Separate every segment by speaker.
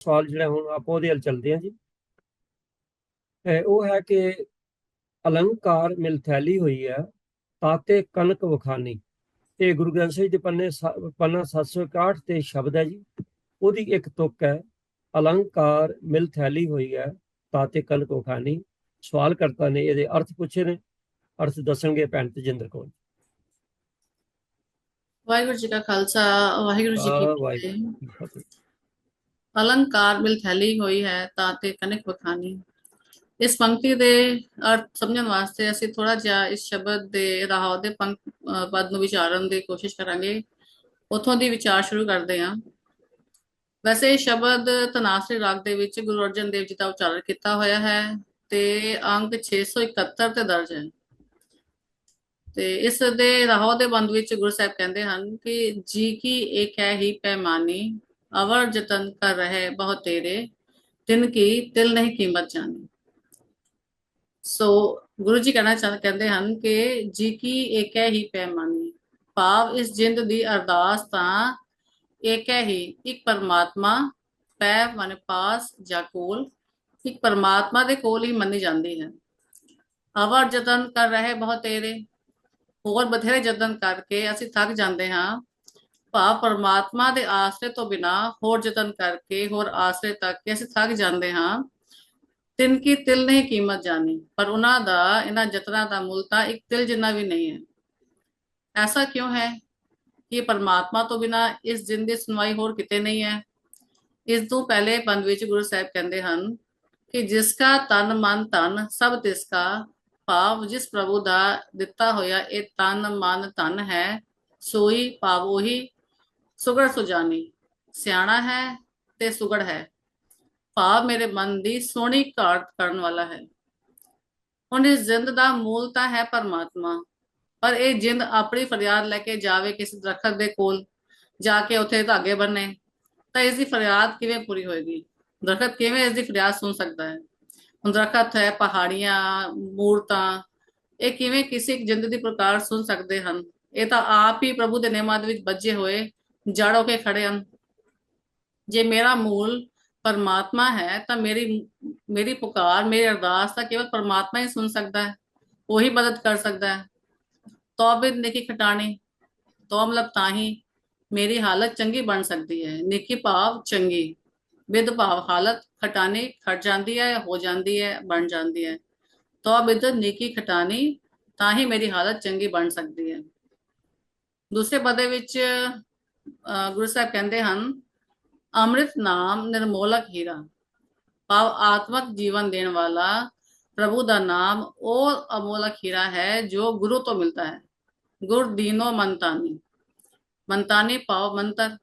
Speaker 1: ਸਵਾਲ ਜਿਹੜਾ ਹੁਣ ਆਪਾਂ ਉਹਦੇ ਵੱਲ ਚੱਲਦੇ ਹਾਂ ਜੀ। ਇਹ ਉਹ ਹੈ ਕਿ ਅਲੰਕਾਰ ਮਿਲ ਥੈਲੀ ਹੋਈ ਹੈ ਤਾਤੇ ਕਨਕ ਵਖਾਨੀ। ਇਹ ਗੁਰੂ ਗ੍ਰੰਥ ਸਾਹਿਬ ਦੇ ਪੰਨੇ ਪੰਨਾ 761 ਤੇ ਸ਼ਬਦ ਹੈ ਜੀ। ਉਹਦੀ ਇੱਕ ਤੁਕ ਹੈ ਅਲੰਕਾਰ ਮਿਲ ਥੈਲੀ ਹੋਈ ਹੈ ਤਾਤੇ ਕਨਕ ਵਖਾਨੀ। ਸਵਾਲ ਕਰਤਾ ਨੇ ਇਹਦੇ ਅਰਥ ਪੁੱਛੇ ਨੇ। ਅਰਥ ਦੱਸਣਗੇ ਭੈਣ ਤੇਜਿੰਦਰ ਕੌਰ
Speaker 2: ਵਾਹਿਗੁਰੂ ਜੀ ਕਾ ਖਾਲਸਾ ਵਾਹਿਗੁਰੂ ਜੀ ਕੀ ਫਤਿਹ।
Speaker 1: ਜੀ ਕੀ
Speaker 2: ਅਲੰਕਾਰ ਮਿਲ ਥੈਲੀ ਹੋਈ ਹੈ ਤਾਂ ਤੇ ਕਨਕ ਵਖਾਨੀ। ਇਸ ਪੰਕਤੀ ਦੇ ਅਰਥ ਸਮਝਣ ਵਾਸਤੇ ਅਸੀਂ ਥੋੜਾ ਜਿਹਾ ਇਸ ਸ਼ਬਦ ਦੇ ਰਾਹ ਦੇ ਪੰਕ ਪਦ ਨੂੰ ਵਿਚਾਰਨ ਦੀ ਕੋਸ਼ਿਸ਼ ਕਰਾਂਗੇ। ਉਥੋਂ ਦੀ ਵਿਚਾਰ ਸ਼ੁਰੂ ਕਰਦੇ ਹਾਂ। ਵੈਸੇ ਇਹ ਸ਼ਬਦ ਤਨਾਸਰੀ ਰਾਗ ਦੇ ਵਿੱਚ ਗੁਰੂ ਅਰਜਨ ਦੇਵ ਜੀ ਦਾ ਉਚਾਰਨ ਕੀਤਾ ਹੋਇਆ ਹੈ ਤੇ ਅੰਕ 671 ਤੇ ਦਰਜ ਹੈ। ਤੇ ਇਸ ਦੇ ਰਾਹੋਂ ਦੇ ਬੰਦ ਵਿੱਚ ਗੁਰੂ ਸਾਹਿਬ ਕਹਿੰਦੇ ਹਨ ਕਿ ਜੀ ਕੀ ਇੱਕ ਹੈ ਹੀ ਪੈਮਾਨੀ ਅਵਰ ਜਤਨ ਕਰ ਰਹੇ ਬਹੁ ਤੇਰੇ, ਤਿਨ ਕੀ ਤਿਲ ਨਹੀਂ ਕੀਮਤ ਜਾਣੀ। ਸੋ ਗੁਰੂ ਜੀ ਕਹਿਣਾ ਚਾਹ, ਕਹਿੰਦੇ ਹਨ ਕਿ ਜੀ ਕੀ ਇੱਕ ਹੈ ਹੀ ਪੈਮਾਨੀ ਭਾਵ ਇਸ ਜਿੰਦ ਦੀ ਅਰਦਾਸ ਤਾਂ ਇੱਕ ਹੈ ਹੀ ਇੱਕ ਪਰਮਾਤਮਾ ਪੈ ਮਨ ਪਾਸ ਜਾਂ ਕੋਲ, ਇੱਕ ਪਰਮਾਤਮਾ ਦੇ ਕੋਲ ਹੀ ਮੰਨੀ ਜਾਂਦੀ ਹੈ। ਅਵਰ ਜਤਨ ਕਰ ਰਹੇ ਬਹੁਤ ਤੇਰੇ, ਹੋਰ ਬਥੇਰੇ ਯਤਨ ਕਰਕੇ ਅਸੀਂ ਥੱਕ ਜਾਂਦੇ ਹਾਂ ਭਾਵ ਪਰਮਾਤਮਾ ਦੇ ਆਸਰੇ ਤੋਂ ਬਿਨਾ ਹੋਰ ਯਤਨ ਕਰਕੇ ਹੋਰ ਆਸਰੇ ਤੱਕ ਕਿ ਅਸੀਂ ਥੱਕ ਜਾਂਦੇ ਹਾਂ, ਤਿੰਨ ਕੀ ਤਿਲ ਨਹੀਂ ਕੀਮਤ ਜਾਣੀ। ਪਰ ਉਹਨਾਂ ਦਾ, ਇਹਨਾਂ ਯਤਨਾਂ ਦਾ ਮੁੱਲ ਤਾਂ ਇੱਕ ਤਿਲ ਜਿੰਨਾ ਵੀ ਨਹੀਂ ਹੈ। ਐਸਾ ਕਿਉਂ ਹੈ ਕਿ ਪਰਮਾਤਮਾ ਤੋਂ ਬਿਨਾ ਇਸ ਜਿੰਦ ਦੀ ਸੁਣਵਾਈ ਹੋਰ ਕਿਤੇ ਨਹੀਂ ਹੈ? ਇਸ ਤੋਂ ਪਹਿਲੇ ਪੰਦ ਵਿੱਚ ਗੁਰੂ ਸਾਹਿਬ ਕਹਿੰਦੇ ਹਨ ਕਿ ਜਿਸ ਕਾ ਤਨ ਮਨ ਧਨ, ਸਭ ਤਿਸ ਕਾ ਭਾਵ, ਜਿਸ ਪ੍ਰਭੂ ਦਾ ਦਿੱਤਾ ਹੋਇਆ ਇਹ ਤਨ ਮਨ ਧਨ ਹੈ, ਸੋਈ ਭਾਵ ਉਹੀ ਸੁਗੜ ਸੁਜਾਨੀ, ਸਿਆਣਾ ਹੈ ਤੇ ਸੁਗੜ ਹੈ। ਭਾਵ ਮੇਰੇ ਮਨ ਦੀ ਸੋਹਣੀ ਘਾਟ ਕਰਨ ਵਾਲਾ ਹੈ। ਹੁਣ ਜਿੰਦ ਦਾ ਮੂਲ ਤਾਂ ਹੈ ਪਰਮਾਤਮਾ, ਪਰ ਇਹ ਜਿੰਦ ਆਪਣੀ ਫਰਿਆਦ ਲੈ ਕੇ ਜਾਵੇ ਕਿਸੇ ਦਰਖਤ ਦੇ ਕੋਲ, ਜਾ ਕੇ ਉੱਥੇ ਧਾਗੇ ਬੰਨੇ, ਤਾਂ ਇਸ ਦੀ ਫਰਿਆਦ ਕਿਵੇਂ ਪੂਰੀ ਹੋਏਗੀ? ਦਰਖਤ ਕਿਵੇਂ ਇਸ ਦੀ ਫਰਿਆਦ ਸੁਣ ਸਕਦਾ ਹੈ? ਹੁਣ ਦਰਖਤ ਹੈ, ਪਹਾੜੀਆਂ, ਮੂਰਤਾਂ, ਇਹ ਕਿਵੇਂ ਕਿਸੇ ਇੱਕ ਜਿੰਦ ਦੀ ਪ੍ਰਕਾਰ ਸੁਣ ਸਕਦੇ ਹਨ? ਇਹ ਤਾਂ ਆਪ ਹੀ ਪ੍ਰਭੂ ਦੇ ਨਿਯਮਾਂ ਦੇ ਵਿੱਚ ਬੱਝੇ ਹੋਏ ਜੜ ਹੋ ਕੇ ਖੜੇ ਹਨ। ਜੇ ਮੇਰਾ ਮੂਲ ਪਰਮਾਤਮਾ ਹੈ, ਤਾਂ ਮੇਰੀ ਮੇਰੀ ਪੁਕਾਰ, ਮੇਰੀ ਅਰਦਾਸ ਤਾਂ ਕੇਵਲ ਪਰਮਾਤਮਾ ਹੀ ਸੁਣ ਸਕਦਾ ਹੈ, ਉਹੀ ਮਦਦ ਕਰ ਸਕਦਾ ਹੈ। ਤੌਬਿਦ ਨੇਕੀ ਖਟਾਣੀ ਤੋ ਮਤਲਬ ਮੇਰੀ ਹਾਲਤ ਚੰਗੀ ਬਣ ਸਕਦੀ ਹੈ। ਨੇਕੀ ਭਾਵ ਚੰਗੀ ਵਿਦ ਭਾਵ ਹਾਲਤ ਖਟਾਣੀ ਖਟ ਜਾਂਦੀ ਹੈ, ਹੋ ਜਾਂਦੀ ਹੈ, ਬਣ ਜਾਂਦੀ ਹੈ। ਤੋ ਬਿਦ ਨੇਕੀ ਖਟਾਣੀ, ਤਾਂ ਹੀ ਮੇਰੀ ਹਾਲਤ ਚੰਗੀ ਬਣ ਸਕਦੀ ਹੈ। ਦੂਸਰੇ ਪਦੇ ਵਿੱਚ ਗੁਰੂ ਸਾਹਿਬ ਕਹਿੰਦੇ ਹਨ, ਅੰਮ੍ਰਿਤ ਨਾਮ ਨਿਰਮੋਲਕ ਹੀਰਾ। ਭਾਵ ਆਤਮਕ ਜੀਵਨ ਦੇਣ ਵਾਲਾ ਪ੍ਰਭੂ ਦਾ ਨਾਮ ਉਹ ਅਮੋਲਕ ਹੀਰਾ ਹੈ ਜੋ ਗੁਰੂ ਤੋਂ ਮਿਲਦਾ ਹੈ। ਗੁਰ ਦੀਨੋ ਮੰਤਾਨੀ। ਮੰਤਾਨੀ ਭਾਵ ਮੰਤਰ।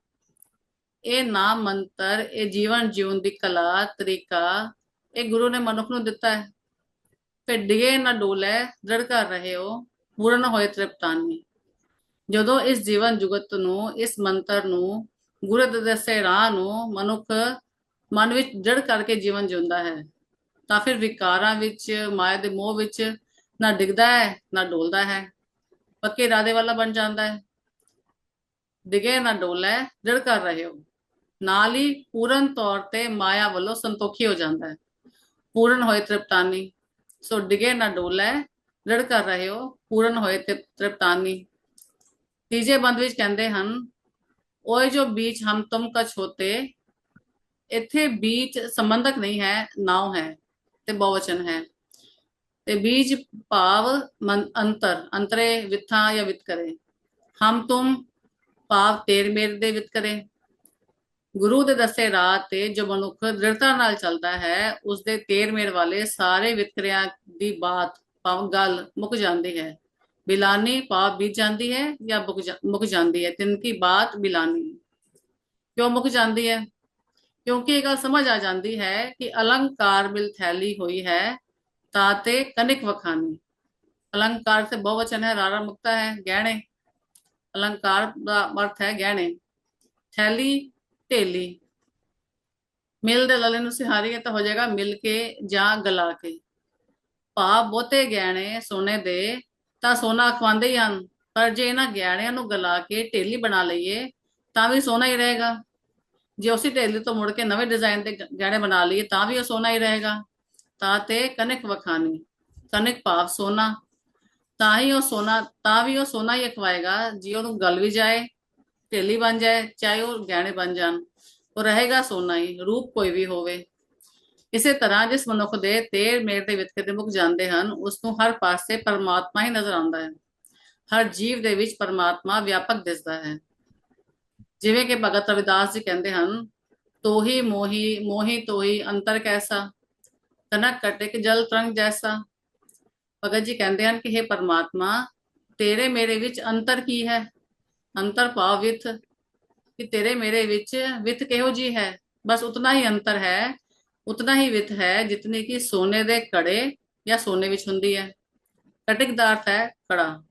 Speaker 2: ਇਹ ਨਾਮ ਮੰਤਰ, ਇਹ ਜੀਵਨ ਜਿਉਣ ਦੀ ਕਲਾ, ਤਰੀਕਾ, ਇਹ ਗੁਰੂ ਨੇ ਮਨੁੱਖ ਨੂੰ ਦਿੱਤਾ ਹੈ। ਫਿਰ ਡਿਗੇ ਨਾ ਡੋਲੇ, ਦ੍ਰਿੜ ਕਰ ਰਹੇ ਹੋ ਪੂਰਨ ਹੋਏ ਤ੍ਰਿਪਤਾਨੀ। ਜਦੋਂ ਇਸ ਜੀਵਨ ਜੁਗਤ ਨੂੰ, ਇਸ ਮੰਤਰ ਨੂੰ ਗੁਰੂ ਦੇ ਦੱਸੇ ਰਾਹ ਨੂੰ ਮਨੁੱਖ ਮਨ ਵਿੱਚ ਜੜ ਕਰਕੇ ਜੀਵਨ ਜਿਉਂਦਾ ਹੈ, ਤਾਂ ਫਿਰ ਵਿਕਾਰਾਂ ਵਿੱਚ, ਮਾਇਆ ਦੇ ਮੋਹ ਵਿੱਚ ਨਾ ਡਿੱਗਦਾ ਹੈ, ਨਾ ਡੋਲਦਾ ਹੈ, ਪੱਕੇ ਇਰਾਦੇ ਵਾਲਾ ਬਣ ਜਾਂਦਾ ਹੈ। ਡਿਗੇ ਨਾ ਡੋਲੇ ਜੜ ਕਰ ਰਹੇ ਹੋ। ਨਾਲ ਹੀ ਪੂਰਨ ਤੌਰ ਤੇ ਮਾਇਆ ਵੱਲੋਂ ਸੰਤੋਖੀ ਹੋ ਜਾਂਦਾ ਹੈ। ਪੂਰਨ ਹੋਏ ਤ੍ਰਿਪਤਾਨੀ, ਸੋ ਡਿਗੇ ਨਾ ਡੋਲੇ ਜੜ ਕਰ ਰਹੇ ਹੋ, ਪੂਰਨ ਹੋਏ ਤ੍ਰਿਪ- ਤ੍ਰਿਪਤਾਨੀ। ਤੀਜੇ ਬੰਦ ਵਿੱਚ ਕਹਿੰਦੇ ਹਨ, ਓਏ ਜੋ ਬੀਚ ਹਮ ਤੁਮ ਕਛ ਹੋਤੇ ਇੱਥੇ ਬੀਚ ਸੰਬੰਧਕ ਨਹੀਂ ਹੈ, ਨਾਉ ਹੈ ਤੇ ਬਹੁਵਚਨ ਹੈ। ਤੇ ਬੀਜ ਭਾਵ ਮਨ- ਅੰਤਰ, ਅੰਤਰੇ ਵਿਥਾਂ ਜਾਂ ਵਿਤਕਰੇ ਹਮ ਤੁਮ ਭਾਵ ਤੇਰ ਮੇਰ ਦੇ ਵਿਤਕਰੇ ਗੁਰੂ ਦੇ ਦੱਸੇ ਰਾਹ ਤੇ ਜੋ ਮਨੁੱਖ ਦ੍ਰਿੜਤਾ ਨਾਲ ਚੱਲਦਾ ਹੈ ਉਸ ਦੇ ਤੇਰ ਮੇਰ ਵਾਲੇ ਸਾਰੇ ਵਿਤਕਰਿਆਂ ਦੀ ਬਾਤ, ਭਾਵ ਗੱਲ ਮੁੱਕ ਜਾਂਦੀ ਹੈ। ਬਿਲਾਨੀ ਭਾਵ ਬੀਤ ਜਾਂਦੀ ਹੈ ਜਾਂ ਮੁੱਕ ਜਾ- ਮੁੱਕ ਜਾਂਦੀ ਹੈ ਤਿੰਨ ਕੀ ਬਾਤ ਬਿਲਾਨੀ ਕਿਉਂ ਮੁੱਕ ਜਾਂਦੀ ਹੈ ਕਿਉਂਕਿ ਇਹ ਗੱਲ ਸਮਝ ਆ ਜਾਂਦੀ ਹੈ ਕਿ ਅਲੰਕਾਰ ਮਿਲ ਥੈਲੀ ਹੋਈ ਹੈ ਤਾਤੇ ਕਨਿਕ ਵਖਾਨੀ ਅਲੰਕਾਰ ਸੇ ਬਹੁਵਚਨ ਹੈ ਰਾਰਾ ਮੁਕਤਾ ਹੈ ਗਹਿਣੇ ਅਲੰਕਾਰ ਦਾ ਅਰਥ ਹੈ ਗਹਿਣੇ ਥੈਲੀ ਢੇਲੀ ਮਿਲ ਦੇ ਲਲੇ ਨੂੰ ਸਿਹਾਰੀਏ ਤਾਂ ਹੋ ਜਾਏਗਾ ਮਿਲ ਕੇ ਜਾਂ ਗਲਾ ਕੇ ਭਾਵ ਬਹੁਤੇ ਗਹਿਣੇ ਸੋਨੇ ਦੇ ਤਾਂ ਸੋਨਾ ਖਵਾਉਂਦੇ ਹੀ ਹਨ। ਪਰ ਜੇ ਇਹਨਾਂ ਗਹਿਣਿਆਂ ਨੂੰ ਗਲਾ ਕੇ ਢੇਲੀ ਬਣਾ ਲਈਏ, ਤਾਂ ਵੀ ਸੋਨਾ ਹੀ ਰਹੇਗਾ। ਜੇ ਉਸੇ ਢੇਲੀ ਤੋਂ ਮੁੜ ਕੇ ਨਵੇਂ ਡਿਜ਼ਾਈਨ ਦੇ ਗਹਿਣੇ ਬਣਾ ਲਈਏ, ਤਾਂ ਵੀ ਉਹ ਸੋਨਾ ਹੀ ਰਹੇਗਾ। ਤਾਂ ਤੇ ਕਨਕ ਵਖਾਨੀ ਕਨਕ ਭਾਵ ਸੋਨਾ। ਤਾਂ ਹੀ ਉਹ ਸੋਨਾ, ਤਾਂ ਵੀ ਉਹ ਸੋਨਾ ਹੀ ਅਖਵਾਏਗਾ, ਜੇ ਉਹਨੂੰ ਗਲ ਵੀ ਜਾਏ, ਢੇਲੀ ਬਣ ਜਾਏ, ਚਾਹੇ ਉਹ ਗਹਿਣੇ ਬਣ ਜਾਣ, ਉਹ ਰਹੇਗਾ ਸੋਨਾ ਹੀ, ਰੂਪ ਕੋਈ ਵੀ ਹੋਵੇ। ਇਸੇ ਤਰ੍ਹਾਂ ਜਿਸ ਮਨੁੱਖ ਦੇ ਤੇਰ ਮੇਰ ਦੇ ਵਿਤਕੇ ਦੇ ਮੁੱਕ ਜਾਂਦੇ ਹਨ, ਉਸ ਨੂੰ ਹਰ ਪਾਸੇ ਪਰਮਾਤਮਾ ਹੀ ਨਜ਼ਰ ਆਉਂਦਾ ਹੈ। ਹਰ ਜੀਵ ਦੇ ਵਿੱਚ ਪਰਮਾਤਮਾ ਵਿਆਪਕ ਦਿਸਦਾ ਹੈ। ਜਿਵੇਂ ਕਿ ਭਗਤ ਰਵਿਦਾਸ ਜੀ ਕਹਿੰਦੇ ਹਨ, ਤੋਹੀ ਮੋਹੀ ਮੋਹੀ ਤੋਹੀ ਅੰਤਰ ਕੈਸਾ? ਕਨਕ ਕਟਿਕ ਜਲ ਤਰੰਗ ਜੈਸਾ? ਭਗਤ ਜੀ ਕਹਿੰਦੇ ਹਨ ਕਿ हे ਪਰਮਾਤਮਾ, ਤੇਰੇ ਮੇਰੇ ਵਿੱਚ ਅੰਤਰ ਕੀ ਹੈ? ਅੰਤਰ ਭਾਵ ਵਿਥ, ਕਿ ਤੇਰੇ ਮੇਰੇ ਵਿੱਚ ਵਿਥ ਕਿਹੋ ਜੀ ਹੈ? ਬਸ ਉਤਨਾ ਹੀ ਅੰਤਰ ਹੈ ਉਤਨਾ ਹੀ ਵਿਥ ਹੈ ਜਿਤਨੀ ਕਿ ਸੋਨੇ ਦੇ ਕੜੇ ਜਾਂ ਸੋਨੇ ਵਿੱਚ ਹੁੰਦੀ ਹੈ। ਕਟਿਕ ਅਰਥ ਹੈ ਕੜਾ।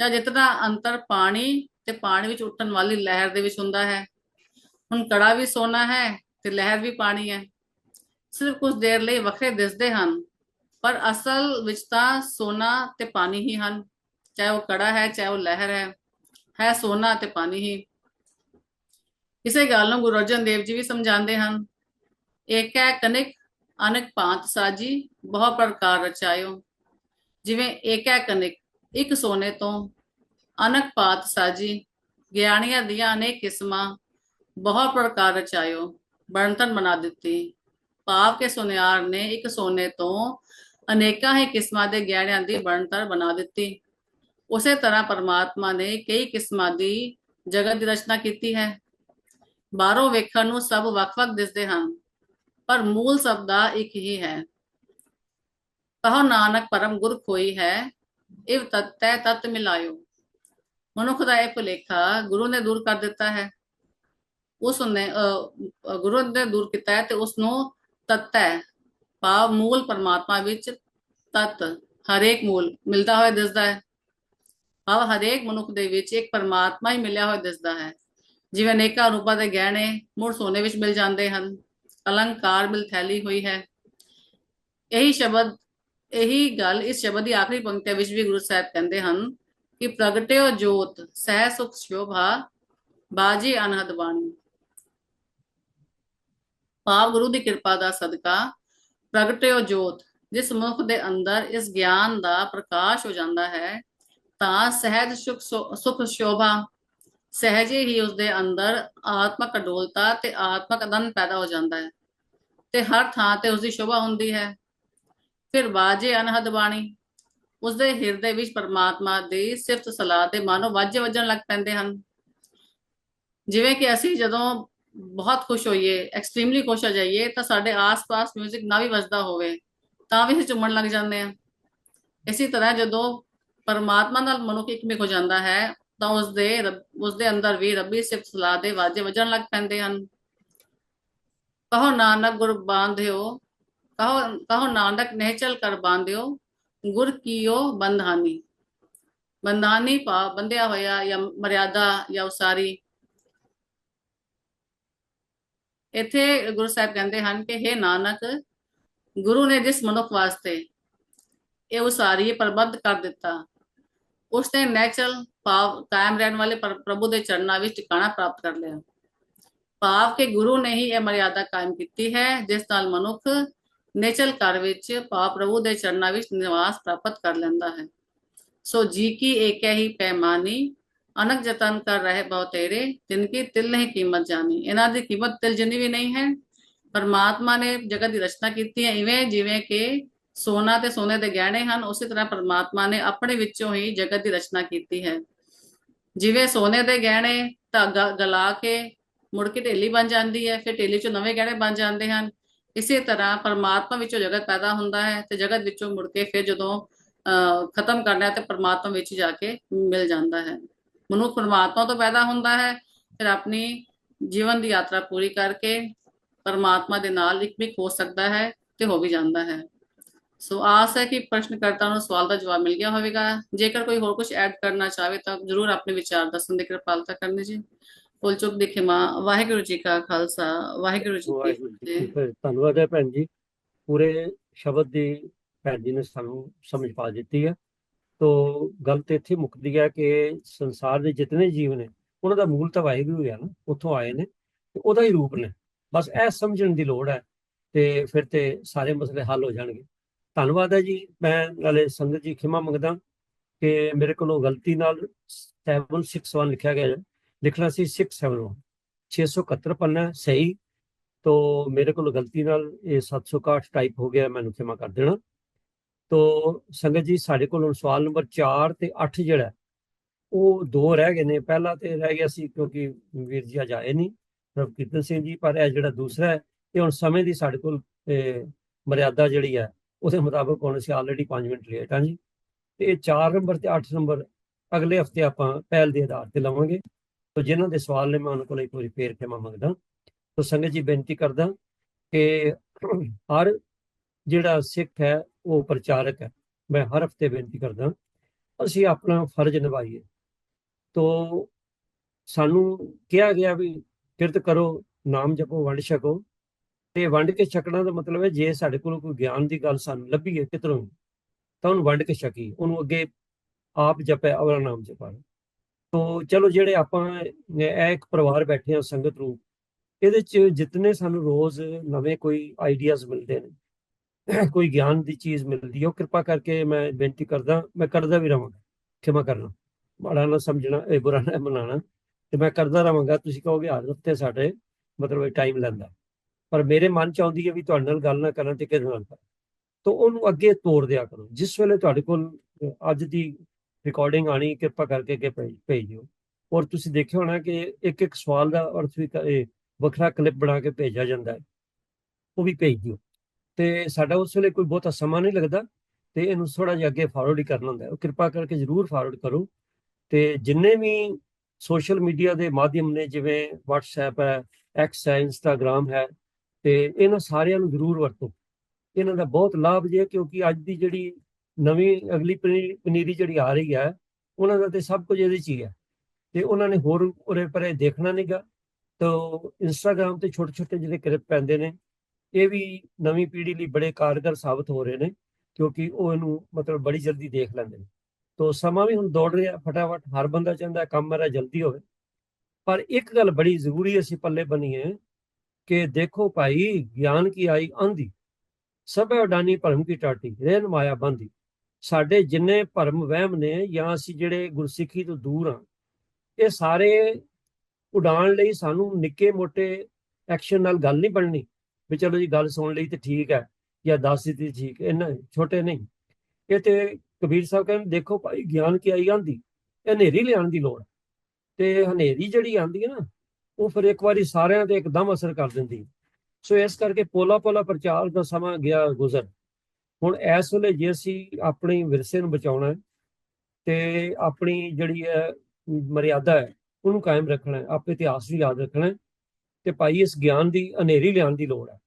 Speaker 2: ਜਾਂ ਜਿਤਨਾ ਅੰਤਰ ਪਾਣੀ ਤੇ ਪਾਣੀ ਵਿੱਚ ਉੱਠਣ ਵਾਲੀ ਲਹਿਰ ਦੇ ਵਿੱਚ ਹੁੰਦਾ ਹੈ। ਹੁਣ ਕੜਾ ਵੀ ਸੋਨਾ ਹੈ ਤੇ ਲਹਿਰ ਵੀ ਪਾਣੀ ਹੈ। ਸਿਰਫ ਕੁਝ ਦੇਰ ਲਈ ਵੱਖਰੇ ਦਿਸਦੇ ਹਨ, ਪਰ ਅਸਲ ਵਿੱਚ ਤਾਂ ਸੋਨਾ ਤੇ ਪਾਣੀ ਹੀ ਹਨ। ਚਾਹੇ ਉਹ ਕੜਾ ਹੈ, ਚਾਹੇ ਉਹ ਲਹਿਰ ਹੈ ਹੈ ਸੋਨਾ ਤੇ ਪਾਣੀ ਹੀ। ਇਸੇ ਗੱਲ ਨੂੰ ਗੁਰੂ ਅਰਜਨ ਦੇਵ ਜੀ ਵੀ ਸਮਝਾਉਂਦੇ ਹਨ ਏਕੈ ਕਨਿਕ, ਅਨੇਕ ਭਾਂਤ ਸਾਜੀ, ਬਹੁ ਪ੍ਰਕਾਰ ਰਚਾਇਓ। ਜਿਵੇਂ ਏਕੈ ਕਨਿਕ, ਇੱਕ ਸੋਨੇ ਤੋਂ, ਅਨਕ ਭਾਂਤ ਸਾਜੀ, ਗਿਆਨੀਆਂ ਦੀਆਂ ਅਨੇਕ ਕਿਸਮਾਂ ਬਹੁਤ ਪ੍ਰਕਾਰ ਰਚਾਇਓ ਬਣਤਨ ਬਣਾ ਦਿੱਤੀ। ਭਾਵ ਕੇ ਸੁਨਿਆਰ ਨੇ ਇੱਕ ਸੋਨੇ ਤੋਂ ਅਨੇਕਾਂ ਹੀ ਕਿਸਮਾਂ ਦੇ ਗਹਿਣਿਆਂ ਦੀ ਬਣਤਰ ਬਣਾ ਦਿੱਤੀ। ਉਸੇ ਤਰ੍ਹਾਂ ਪਰਮਾਤਮਾ ਨੇ ਕਈ ਕਿਸਮਾਂ ਦੀ ਜਗਤ ਦੀ ਰਚਨਾ ਕੀਤੀ ਹੈ। ਬਾਹਰੋਂ ਵੇਖਣ ਨੂੰ ਸਭ ਵੱਖ-ਵੱਖ ਦਿਸਦੇ ਹਨ। ਪਰ ਮੂਲ ਸਭ ਦਾ ਇੱਕ ਹੀ ਹੈ। ਕਹੋ ਨਾਨਕ ਪਰਮ ਗੁਰ ਕੋਈ ਹੈ, ਇਵ ਤਤੈ ਤਤ ਮਿਲਾਇਓ। ਮਨੁੱਖ ਦਾ ਇਹ ਭੁਲੇਖਾ ਗੁਰੂ ਨੇ ਦੂਰ ਕਰ ਦਿੱਤਾ ਹੈ। ਉਸ ਨੇ ਗੁਰੂ ਨੇ ਦੂਰ ਕੀਤਾ ਹੈ ਤੇ ਉਸ ਨੂੰ ਤਤੈ ਭਾਵ ਮੂਲ ਪਰਮਾਤਮਾ ਵਿੱਚ ਤਤ, ਹਰੇਕ ਮੂਲ ਮਿਲਦਾ ਹੋਇਆ ਦਿਸਦਾ ਹੈ। ਭਾਵ ਹਰੇਕ ਮਨੁੱਖ ਦੇ ਵਿੱਚ ਇੱਕ ਪਰਮਾਤਮਾ ਹੀ ਮਿਲਿਆ ਹੋਇਆ ਦਿਸਦਾ ਹੈ। ਜਿਵੇਂ ਅਨੇਕਾਂ ਰੂਪਾਂ ਦੇ ਗਹਿਣੇ ਮੁੜ ਸੋਨੇ ਵਿੱਚ ਮਿਲ ਜਾਂਦੇ ਹਨ। ਅਲੰਕਾਰ ਮਿਲ ਥੈਲੀ ਹੋਈ ਹੈ। ਇਹੀ ਸ਼ਬਦ, ਇਹੀ ਗੱਲ ਇਸ ਸ਼ਬਦ ਦੀ ਆਖਰੀ ਪੰਕਤੀ ਵਿੱਚ ਵੀ ਗੁਰੂ ਸਾਹਿਬ ਕਹਿੰਦੇ ਹਨ ਕਿ ਪ੍ਰਗਟਿਓ ਜੋਤ, ਸਹਿ ਸੁਖ ਸ਼ੋਭਾ, ਬਾਜੀ ਅਨਹਦ ਬਾਣੀ। ਭਾਵ ਗੁਰੂ ਦੀ ਕਿਰਪਾ ਦਾ ਸਦਕਾ ਪ੍ਰਗਟਿਓ ਜੋਤ, ਜਿਸ ਮਨੁੱਖ ਦੇ ਅੰਦਰ ਇਸ ਗਿਆਨ ਦਾ ਪ੍ਰਕਾਸ਼ ਹੋ ਜਾਂਦਾ ਹੈ, ਤਾਂ ਸਹਿਜ ਸੁਖ ਸੁਖ ਸ਼ੋਭਾ ਸਹਿਜੇ ਹੀ ਉਸ ਦੇ ਅੰਦਰ ਆਤਮਕ ਅਡੋਲਤਾ ਤੇ ਆਤਮਕ ਆਨੰਦ ਪੈਦਾ ਹੋ ਜਾਂਦਾ ਹੈ ਤੇ ਹਰ ਥਾਂ ਤੇ ਉਸ ਦੀ ਸ਼ੋਭਾ ਹੁੰਦੀ ਹੈ। ਫਿਰ ਬਾਜੇ ਅਨਹਦ ਬਾਣੀ ਉਸ ਦੇ ਹਿਰਦੇ ਵਿੱਚ ਪਰਮਾਤਮਾ ਦੀ ਸਿਫਤ ਸਲਾਹ ਦੇ ਮਾਨੋ ਵਾਜੇ ਵੱਜਣ ਲੱਗ ਪੈਂਦੇ ਹਨ। ਜਿਵੇਂ ਕਿ ਅਸੀਂ ਜਦੋਂ ਬਹੁਤ ਖੁਸ਼ ਹੋਈਏ ਐਕਸਟ੍ਰੀਮਲੀ ਖੁਸ਼ ਹੋ ਜਾਈਏ, ਤਾਂ ਸਾਡੇ ਆਸ-ਪਾਸ 뮤직 ਨਾ ਵੀ ਵੱਜਦਾ ਹੋਵੇ, ਤਾਂ ਵੀ ਅਸੀਂ ਚੁੰਮਣ ਲੱਗ ਜਾਂਦੇ ਹਾਂ। ਇਸੇ ਤਰ੍ਹਾਂ ਜਦੋਂ ਪਰਮਾਤਮਾ ਨਾਲ ਮਨੁੱਖ ਇਕਮਿਕ ਹੋ ਜਾਂਦਾ ਹੈ ਤਾਂ ਉਸ ਦੇ ਰੱਬ- ਉਸ ਦੇ ਅੰਦਰ ਵੀ ਰੱਬੀ ਸਿਫਤ ਸਲਾਹ ਦੇ ਵਾਜੇ ਵਜਣ ਲੱਗ ਪੈਂਦੇ ਹਨ। ਕਹੋ ਨਾਨਕ, ਗੁਰ ਬਾਂਧਿਓ, ਕਹੋ ਕਹੋ ਨਾਨਕ ਨਹਿਚਲ ਕਰ ਬਾਂਧਿਓ, ਗੁਰ ਕੀਓ ਬੰਧਾਨੀ। ਬੰਧਾਨੀ ਪਾ ਬੰਧਿਆ ਹੋਇਆ ਜਾਂ ਮਰਿਆਦਾ ਜਾਂ ਉਸਾਰੀ। ਇੱਥੇ ਗੁਰੂ ਸਾਹਿਬ ਕਹਿੰਦੇ ਹਨ ਕਿ हे ਨਾਨਕ, ਗੁਰੂ ਨੇ ਜਿਸ ਮਨੁੱਖ ਵਾਸਤੇ ਇਹ ਉਸਾਰੀ ਪ੍ਰਬੰਧ ਕਰ ਦਿੱਤਾ ਉਸ ਨੇ ਨੈਚਰਲ ਭਾਵ ਕਾਇਮ ਰਹਿਣ ਵਾਲੇ ਪਰ- ਪ੍ਰਭੂ ਦੇ ਚਰਨਾਂ ਵਿੱਚ ਟਿਕਾਣਾ ਪ੍ਰਾਪਤ ਕਰ ਲਿਆ ਭਾਵ ਕਿ ਗੁਰੂ ਨੇ ਹੀ ਇਹ ਮਰਿਆਦਾ ਕਾਇਮ ਕੀਤੀ ਹੈ ਜਿਸ ਨਾਲ ਮਨੁੱਖ ਨੇਚਲ ਘਰ ਵਿੱਚ ਭਾਵ ਪ੍ਰਭੂ ਦੇ ਚਰਨਾਂ ਵਿੱਚ ਨਿਵਾਸ ਪ੍ਰਾਪਤ ਕਰ ਲੈਂਦਾ ਹੈ ਸੋ ਜੀ ਕੀ ਏਕੈ ਹੀ ਪੈਮਾਨੀ ਅਨਕ ਜਤਨ ਕਰ ਰਹੇ ਬਹੁ ਤੇਰੇ ਤਿਨਕੀ ਤਿਲ ਨਹੀਂ ਕੀਮਤ ਜਾਣੀ ਇਹਨਾਂ ਦੀ ਕੀਮਤ ਤਿਲ ਜਿੰਨੀ ਵੀ ਨਹੀਂ ਹੈ ਪਰਮਾਤਮਾ ਨੇ ਜਗਤ ਦੀ ਰਚਨਾ ਕੀਤੀ ਹੈ ਇਵੇਂ ਜਿਵੇਂ ਕਿ ਸੋਨਾ ਤੇ ਸੋਨੇ ਦੇ ਗਹਿਣੇ ਹਨ ਉਸੇ ਤਰ੍ਹਾਂ ਪਰਮਾਤਮਾ ਨੇ ਆਪਣੇ ਵਿੱਚੋਂ ਹੀ ਜਗਤ ਦੀ ਰਚਨਾ ਕੀਤੀ ਹੈ। ਜਿਵੇਂ ਸੋਨੇ ਦੇ ਗਹਿਣੇ ਧਾਗਾ ਗਲਾ ਕੇ ਮੁੜ ਕੇ ਢੇਲੀ ਬਣ ਜਾਂਦੀ ਹੈ ਫਿਰ ਢੇਲੀ ਚੋਂ ਨਵੇਂ ਗਹਿਣੇ ਬਣ ਜਾਂਦੇ ਹਨ। ਇਸੇ ਤਰ੍ਹਾਂ ਪਰਮਾਤਮਾ ਵਿੱਚੋਂ ਜਗਤ ਪੈਦਾ ਹੁੰਦਾ ਹੈ ਤੇ ਜਗਤ ਵਿੱਚੋਂ ਮੁੜ ਕੇ ਫਿਰ ਜਦੋਂ ਅਹ, ਖਤਮ ਕਰਨਾ ਹੈ ਤੇ ਪਰਮਾਤਮਾ ਵਿੱਚ ਜਾ ਕੇ ਮਿਲ ਜਾਂਦਾ ਹੈ। ਮਨੁੱਖ ਪਰਮਾਤਮਾ ਤੋਂ ਪੈਦਾ ਹੁੰਦਾ ਹੈ ਫਿਰ ਆਪਣੀ ਜੀਵਨ ਦੀ ਯਾਤਰਾ ਪੂਰੀ ਕਰਕੇ ਪਰਮਾਤਮਾ ਦੇ ਨਾਲ ਇੱਕ ਵੀ ਹੋ ਸਕਦਾ ਹੈ ਤੇ ਹੋ ਵੀ ਜਾਂਦਾ ਹੈ। ਸੋ ਆਸ ਹੈ ਕਿ ਪ੍ਰਸ਼ਨਕਰਤਾ ਨੂੰ ਸਵਾਲ ਦਾ ਜਵਾਬ ਮਿਲ ਗਿਆ ਹੋਵੇਗਾ। ਜੇਕਰ ਕੋਈ ਹੋਰ ਕੁਝ ਐਡ ਕਰਨਾ ਚਾਹੇ ਤਾਂ ਜ਼ਰੂਰ ਆਪਣੇ ਵਿਚਾਰ ਦੱਸਣ ਦੀ ਕਿਰਪਾਲਤਾ ਕਰਨੀ ਜੀ। ਭੁੱਲ ਚੁੱਕ ਦੀ ਖਿਮਾ ਵਾਹਿਗੁਰੂ ਜੀ ਕਾ ਖਾਲਸਾ ਵਾਹਿਗੁਰੂ ਜੀ ਕੀ ਫਤਿਹ।
Speaker 1: ਧੰਨਵਾਦ ਹੈ ਭੈਣ ਜੀ। ਪੂਰੇ ਸ਼ਬਦ ਦੀ ਭੈਣ ਜੀ ਨੇ ਸਾਨੂੰ ਸਮਝ ਪਾ ਦਿੱਤੀ ਹੈ। ਤੋ ਗੱਲ ਤੇ ਇੱਥੇ ਮੁੱਕਦੀ ਹੈ ਕਿ ਸੰਸਾਰ ਦੇ ਜਿਤਨੇ ਜੀਵ ਨੇ ਉਹਨਾਂ ਦਾ ਮੂਲ ਤਾਂ ਵਾਹਿਗੁਰੂ ਹੈ ਨਾ ਉੱਥੋਂ ਆਏ ਨੇ ਤੇ ਉਹਦਾ ਹੀ ਰੂਪ ਨੇ। ਬਸ ਇਹ ਸਮਝਣ ਦੀ ਲੋੜ ਹੈ ਤੇ ਫਿਰ ਤੇ ਸਾਰੇ ਮਸਲੇ ਹੱਲ ਹੋ ਜਾਣਗੇ। ਧੰਨਵਾਦ ਹੈ ਜੀ। ਮੈਂ ਨਾਲੇ ਸੰਗਤ ਜੀ ਖਿਮਾ ਮੰਗਦਾ ਕਿ ਮੇਰੇ ਕੋਲੋਂ ਗਲਤੀ ਨਾਲ 761 ਲਿਖਿਆ ਗਿਆ ਲਿਖਣਾ ਸੀ 671 671 ਪੰਨਾ ਸਹੀ। ਤੋ ਮੇਰੇ ਕੋਲੋਂ ਗਲਤੀ ਨਾਲ ਇਹ 761 ਟਾਈਪ ਹੋ ਗਿਆ, ਮੈਨੂੰ ਖਿਮਾ ਕਰ ਦੇਣਾ। ਤੋ ਸੰਗਤ ਜੀ, ਸਾਡੇ ਕੋਲ ਹੁਣ ਸਵਾਲ ਨੰਬਰ 4 ਤੇ 8 ਜਿਹੜਾ ਉਹ ਦੋ ਰਹਿ ਗਏ ਨੇ। ਪਹਿਲਾ ਤੇ ਰਹਿ ਗਿਆ ਸੀ ਕਿਉਂਕਿ ਵੀਰ ਜੀ ਅੱਜ ਆਏ ਨਹੀਂ। ਰਵਕੀਰਤਨ ਸਿੰਘ ਜੀ, ਪਰ ਇਹ ਜਿਹੜਾ ਦੂਸਰਾ ਹੈ, ਇਹ ਹੁਣ ਸਮੇਂ ਦੀ ਸਾਡੇ ਕੋਲ ਮਰਿਆਦਾ ਜਿਹੜੀ ਹੈ ਉਹਦੇ ਮੁਤਾਬਕ ਹੁਣ ਅਸੀਂ ਆਲਰੇਡੀ 5 ਮਿੰਟ ਲੇਟ ਹਾਂ ਜੀ। ਤੇ ਇਹ 4 ਨੰਬਰ ਤੇ 8 ਨੰਬਰ ਅਗਲੇ ਹਫ਼ਤੇ ਆਪਾਂ ਪਹਿਲ ਦੇ ਆਧਾਰ ਤੇ ਲਵਾਂਗੇ। ਤੋ ਜਿਨ੍ਹਾਂ ਦੇ ਸਵਾਲ ਨੇ ਮੈਂ ਉਹਨਾਂ ਕੋਲ ਇੱਕ ਵਾਰੀ ਫੇਰ ਖਿਮਾ ਮੰਗਦਾ ਤੋ ਸੰਗਤ ਜੀ ਬੇਨਤੀ ਕਰਦਾ ਕਿ ਹਰ ਜਿਹੜਾ ਸਿੱਖ ਹੈ, ਉਹ ਪ੍ਰਚਾਰਕ ਹੈ। ਮੈਂ ਹਰ ਹਫ਼ਤੇ ਬੇਨਤੀ ਕਰਦਾ ਅਸੀਂ ਆਪਣਾ ਫਰਜ਼ ਨਿਭਾਈਏ। ਤੋ ਸਾਨੂੰ ਕਿਹਾ ਗਿਆ ਵੀ ਕਿਰਤ ਕਰੋ, ਨਾਮ ਜਪੋ, ਵੰਡ ਛਕੋ। ਤੇ ਵੰਡ ਕੇ ਛਕਣਾ ਦਾ ਮਤਲਬ ਹੈ, ਜੇ ਸਾਡੇ ਕੋਲ ਕੋਈ ਗਿਆਨ ਦੀ ਗੱਲ ਸਾਨੂੰ ਲੱਭੀ ਹੈ ਕਿਧਰੋਂ ਤਾਂ ਉਹਨੂੰ ਵੰਡ ਕੇ ਛਕੀ, ਉਹਨੂੰ ਅੱਗੇ ਆਪ ਜਪੇ, ਅਵਲਾ ਨਾਮ ਜਪਾ। ਤੋ ਚਲੋ ਜਿਹੜੇ ਆਪਾਂ ਇਹ ਇੱਕ ਪਰਿਵਾਰ ਬੈਠੇ ਆ ਸੰਗਤ ਰੂਪ, ਇਹਦੇ ਚ ਜਿੰਨੇ ਸਾਨੂੰ ਰੋਜ਼ ਨਵੇਂ ਕੋਈ ਆਈਡੀਆਜ਼ ਮਿਲਦੇ ਨੇ, ਕੋਈ ਗਿਆਨ ਦੀ ਚੀਜ਼ ਮਿਲਦੀ ਹੈ, ਉਹ ਕਿਰਪਾ ਕਰਕੇ ਮੈਂ ਬੇਨਤੀ ਕਰਦਾ, ਮੈਂ ਕਰਦਾ ਵੀ ਰਵਾਂਗਾ ਖਿਮਾ ਕਰਨਾ। ਮਾੜਾ ਨਾ ਸਮਝਣਾ, ਇਹ ਬੁਰਾ ਨਾ ਮਨਾਣਾ, ਤੇ ਮੈਂ ਕਰਦਾ ਰਹਾਂਗਾ, ਤੁਸੀਂ ਕਹੋਗੇ, ਹਰ ਹਫ਼ਤੇ ਸਾਡੇ ਮਤਲਬ ਟਾਈਮ ਲੈਂਦਾ। ਪਰ ਮੇਰੇ ਮਨ ਚ ਆਉਂਦੀ ਹੈ ਵੀ ਤੁਹਾਡੇ ਨਾਲ ਗੱਲ ਨਾ ਕਰਾਂ ਤੇ ਕਿਹਦੇ ਨਾਲ ਕਰਾਂ। ਤਾਂ ਉਹਨੂੰ ਅੱਗੇ ਤੋੜ ਦਿਆ ਕਰੋ। ਜਿਸ ਵੇਲੇ ਤੁਹਾਡੇ ਕੋਲ ਅੱਜ ਦੀ ਰਿਕਾਰਡਿੰਗ ਆਣੀ, ਕਿਰਪਾ ਕਰਕੇ ਅੱਗੇ ਭੇਜ ਭੇਜ ਦਿਓ। ਔਰ ਤੁਸੀਂ ਦੇਖਿਆ ਹੋਣਾ ਕਿ ਇੱਕ ਇੱਕ ਸਵਾਲ ਦਾ ਅਰਥ ਵੀ ਵੱਖਰਾ ਕਲਿੱਪ ਬਣਾ ਕੇ ਭੇਜਿਆ ਜਾਂਦਾ ਹੈ। ਉਹ ਵੀ ਭੇਜ ਦਿਓ। ਤੇ ਸਾਡਾ ਉਸ ਵੇਲੇ ਕੋਈ ਬਹੁਤਾ ਸਮਾਂ ਨਹੀਂ ਲੱਗਦਾ ਤੇ ਇਹਨੂੰ ਥੋੜਾ ਜਿਹਾ ਅੱਗੇ ਫਾਰਵਰਡ ਹੀ ਕਰਨਾ ਹੁੰਦਾ ਹੈ। ਉਹ ਕਿਰਪਾ ਕਰਕੇ ਜਰੂਰ ਫਾਰਵਰਡ ਕਰੋ। ਤੇ ਜਿੰਨੇ ਵੀ ਸੋਸ਼ਲ ਮੀਡੀਆ ਦੇ ਮਾਧਿਅਮ ਨੇ, ਜਿਵੇਂ WhatsApp ਹੈ, X ਹੈ, Instagram ਹੈ ਤੇ ਇਹਨਾਂ ਸਾਰਿਆਂ ਨੂੰ ਜ਼ਰੂਰ ਵਰਤੋ। ਇਹਨਾਂ ਦਾ ਬਹੁਤ ਲਾਭ ਜੇ ਕਿਉਂਕਿ ਅੱਜ ਦੀ ਜਿਹੜੀ ਨਵੀਂ ਅਗਲੀ ਪਨੀ- ਪਨੀਰੀ ਜਿਹੜੀ ਆ ਰਹੀ ਹੈ, ਉਹਨਾਂ ਦਾ ਤੇ ਸਭ ਕੁਝ ਇਹਦੇ 'ਚ ਹੀ ਹੈ। ਤੇ ਉਹਨਾਂ ਨੇ ਹੋਰ ਉਰੇ ਪਰੇ ਦੇਖਣਾ ਨਹੀਂਗਾ ਤਾਂ ਇੰਸਟਾਗ੍ਰam ਤੇ ਛੋਟੇ ਛੋਟੇ ਜਿਹੜੇ ਕਲਿੱਪ ਪੈਂਦੇ ਨੇ, ਇਹ ਵੀ ਨਵੀਂ ਪੀੜ੍ਹੀ ਲਈ ਬੜੇ ਕਾਰਗਰ ਸਾਬਤ ਹੋ ਰਹੇ ਨੇ, ਕਿਉਂਕਿ ਉਹ ਇਹਨੂੰ ਮਤਲਬ ਬੜੀ ਜਲਦੀ ਦੇਖ ਲੈਂਦੇ ਨੇ। ਤੋ ਸਮਾਂ ਵੀ ਹੁਣ ਦੌੜ ਰਿਹਾ, ਫਟਾਫਟ ਹਰ ਬੰਦਾ ਚਾਹੁੰਦਾ ਕੰਮ ਮੇਰਾ ਜਲਦੀ ਹੋਵੇ। ਪਰ ਇੱਕ ਗੱਲ ਬੜੀ ਜ਼ਰੂਰੀ ਅਸੀਂ ਪੱਲੇ ਬਣੀਏ ਕਿ ਦੇਖੋ ਭਾਈ, ਗਿਆਨ ਕੀ ਆਈ? ਆਂਦੀ ਸਭੇ ਉਡਾਨੀ ਭਰਮ ਕੀ ਟਾਟੀ? ਰਹਿਨ ਮਾਇਆ ਬੰਦੀ ਸਾਡੇ ਜਿੰਨੇ ਭਰਮ ਵਹਿਮ ਨੇ ਜਾਂ ਅਸੀਂ ਜਿਹੜੇ ਗੁਰਸਿੱਖੀ ਤੋਂ ਦੂਰ ਆ, ਇਹ ਸਾਰੇ ਉਡਾਣ ਲਈ ਸਾਨੂੰ ਨਿੱਕੇ ਮੋਟੇ ਐਕਸ਼ਨ ਨਾਲ ਗੱਲ ਨਹੀਂ ਬਣਨੀ ਵੀ ਚਲੋ ਜੀ ਗੱਲ ਸੁਣ ਲਈ ਤੇ ਠੀਕ ਹੈ ਜਾਂ ਦੱਸ ਦਿੱਤੀ ਠੀਕ ਇਹਨਾਂ ਛੋਟੇ ਨਹੀਂ। ਇਹ ਤੇ ਕਬੀਰ ਸਾਹਿਬ ਕਹਿੰਦੇ, ਦੇਖੋ ਭਾਈ, ਗਿਆਨ ਕੀ ਆਈ? ਆਂਦੀ ਇਹ ਹਨੇਰੀ ਲਿਆਉਣ ਦੀ ਲੋੜ ਹੈ। ਤੇ ਹਨੇਰੀ ਜਿਹੜੀ ਆਂਦੀ ਹੈ ਨਾ ਉਹ ਫਿਰ ਇੱਕ ਵਾਰੀ ਸਾਰਿਆਂ ਤੇ ਇੱਕਦਮ ਅਸਰ ਕਰ ਦਿੰਦੀ। ਸੋ ਇਸ ਕਰਕੇ ਪੋਲਾ ਪੋਲਾ ਪ੍ਰਚਾਰ ਦਾ ਸਮਾਂ ਗਿਆ ਗੁਜ਼ਰ। ਹੁਣ ਇਸ ਵੇਲੇ ਜੇ ਅਸੀਂ ਆਪਣੇ ਵਿਰਸੇ ਨੂੰ ਬਚਾਉਣਾ ਹੈ ਤੇ ਆਪਣੀ ਜਿਹੜੀ ਹੈ ਮਰਿਆਦਾ ਹੈ, ਉਹਨੂੰ ਕਾਇਮ ਰੱਖਣਾ ਹੈ ਆਪਣੇ ਇਤਿਹਾਸ ਨੂੰ ਯਾਦ ਰੱਖਣਾ ਹੈ ਤੇ ਭਾਈ ਇਸ ਗਿਆਨ ਦੀ, ਹਨੇਰੀ ਲਿਆਉਣ ਦੀ ਲੋੜ ਹੈ।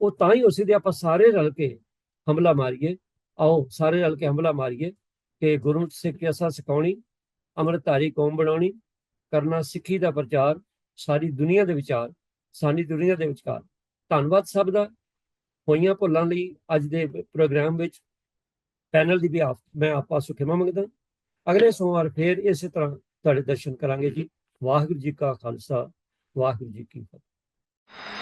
Speaker 1: ਉਹ ਤਾਂ ਹੀ ਉਸੇ ਦੇ ਆਪਾਂ ਸਾਰੇ ਰਲ ਕੇ ਹਮਲਾ ਮਾਰੀਏ। ਆਓ, ਸਾਰੇ ਰਲ ਕੇ ਹਮਲਾ ਮਾਰੀਏ ਕਿ ਗੁਰੂ ਸਿੱਖ ਅਸਾ ਸਿਖਾਉਣੀ, ਅੰਮ੍ਰਿਤਧਾਰੀ ਕੌਮ ਬਣਾਉਣੀ, ਕਰਨਾ ਸਿੱਖੀ ਦਾ ਪ੍ਰਚਾਰ ਸਾਰੀ ਦੁਨੀਆ ਦੇ ਵਿਚਾਰ, ਸਾਰੀ ਦੁਨੀਆ ਦੇ ਵਿਚਾਰ ਧੰਨਵਾਦ ਸਭ ਦਾ। ਹੋਈਆਂ ਭੁੱਲਾਂ ਲਈ ਅੱਜ ਦੇ ਪ੍ਰੋਗਰਾਮ ਵਿੱਚ ਪੈਨਲ ਦੀ ਵੀ ਮੈਂ ਆਪਾ ਸੁਖਮਾ ਮੰਗਦਾ ਅਗਲੇ ਸੋਮਵਾਰ ਫੇਰ ਇਸੇ ਤਰ੍ਹਾਂ ਤੁਹਾਡੇ ਦਰਸ਼ਨ ਕਰਾਂਗੇ ਜੀ। ਵਾਹਿਗੁਰੂ ਜੀ ਕਾ ਖਾਲਸਾ, ਵਾਹਿਗੁਰੂ ਜੀ ਕੀ ਫਤਿਹ।